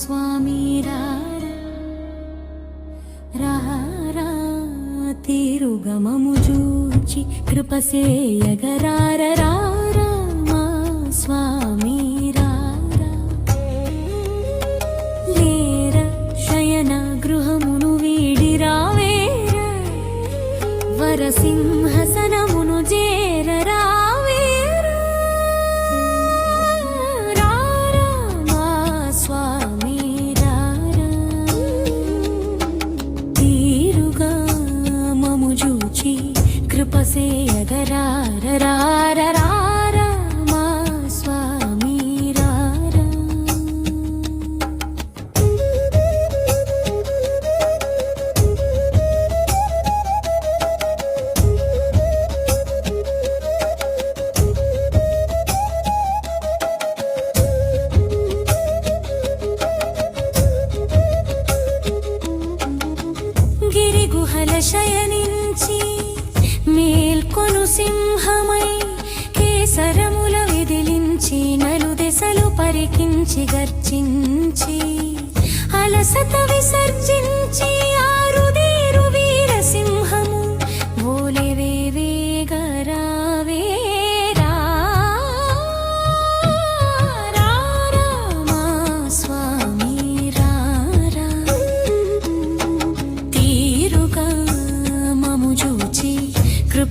స్వామి రారా రారా చూచి కృపసేయగరార రారా మా స్వామి రారా లేర శయన గృహమును చూచి కృపసేయగరార మా స్వామి రారా. గిరి గుహల శయ మేల్కొను సింహమై కేసరముల విదిలించి నలు దెసలు పరికించి గర్జించి అలసత విసర్జించి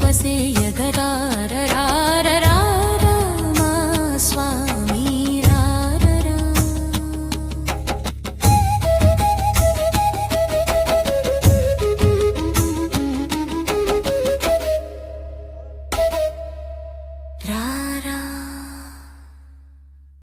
तपसे गारा